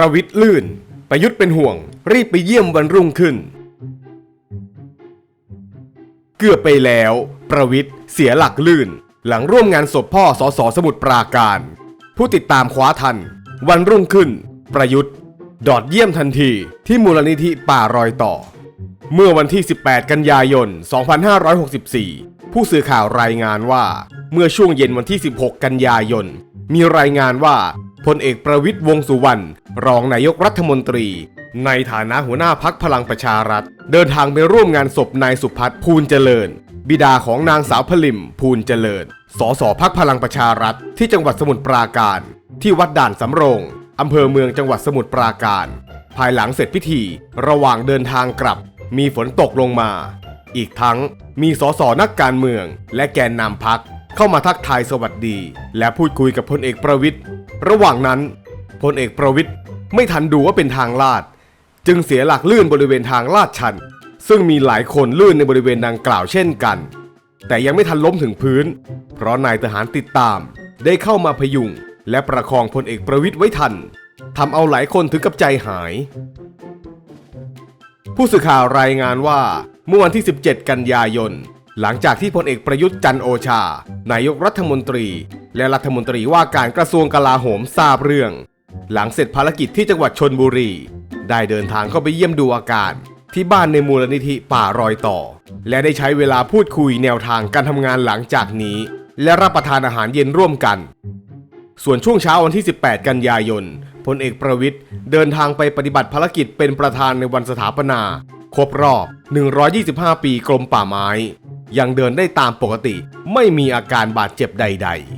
ประวิทย์ลื่น ประยุทธ์เป็นห่วง รีบไปเยี่ยมวันรุ่งขึ้น เกือบไปแล้ว ประวิทย์เสียหลักลื่น หลังร่วมงานศพพ่อสอสอสมุทรปราการ ผู้ติดตามคว้าทัน วันรุ่งขึ้น ประยุทธ์ ดอดเยี่ยมทันทีที่มูลนิธิป่ารอยต่อ เมื่อวันที่ 18 กันยายน 2564 ผู้สื่อข่าวรายงานว่า เมื่อช่วงเย็นวันที่ 16 กันยายน มีรายงานว่า พลเอกประวิทย์วงสุวรรณรองนายกรัฐมนตรี ในฐานะหัวหน้าพักพลังประชารัฐ เดินทางไปร่วมงานศพนายสุพัฒน์ภูลเจริญ บิดาของนางสาวพลิมภูลเจริญ สสพักพลังประชารัฐ ที่จังหวัดสมุทรปราการ ที่วัดด่านสำโรงอำเภอเมืองจังหวัดสมุทรปราการ ภายหลังเสร็จพิธี ระหว่างเดินทางกลับ มีฝนตกลงมา อีกทั้งมีสสนักการเมือง และแกนนำพักเข้ามาทักทายสวัสดี และพูดคุยกับพลเอกประวิทย์ ระหว่างนั้นพลเอกประวิทย์ไม่ทันดูว่าเป็นทางลาด จึงเสียหลักลื่นบริเวณทางลาดชัน ซึ่งมีหลายคนลื่นในบริเวณดังกล่าวเช่นกัน แต่ยังไม่ทันล้มถึงพื้น เพราะนายทหารติดตาม ได้เข้ามาพยุงและประคองพลเอกประวิทย์ไว้ทันทำเอาหลายคนถึงกับใจหาย ผู้สื่อข่าวรายงานว่าเมื่อวันที่ 17 กันยายน หลังจากที่พลเอกประยุทธ์จันโอชา นายกรัฐมนตรี และรัฐมนตรีว่าการกระทรวงกลาโหมทราบเรื่อง หลังเสร็จภารกิจที่จังหวัดชนบุรี ได้เดินทางเข้าไปเยี่ยมดูอาการที่บ้านในมูลนิธิป่ารอยต่อ และได้ใช้เวลาพูดคุยแนวทางการทำงานหลังจากนี้ และรับประทานอาหารเย็นร่วมกัน ส่วนช่วงเช้าวันที่ 18 กันยายนพลเอกประวิทย์เดินทางไปปฏิบัติภารกิจเป็นประธานในวันสถาปนา ครบรอบ 125 ปีกรมป่าไม้ ยังเดินได้ตามปกติไม่มีอาการบาดเจ็บใด ๆ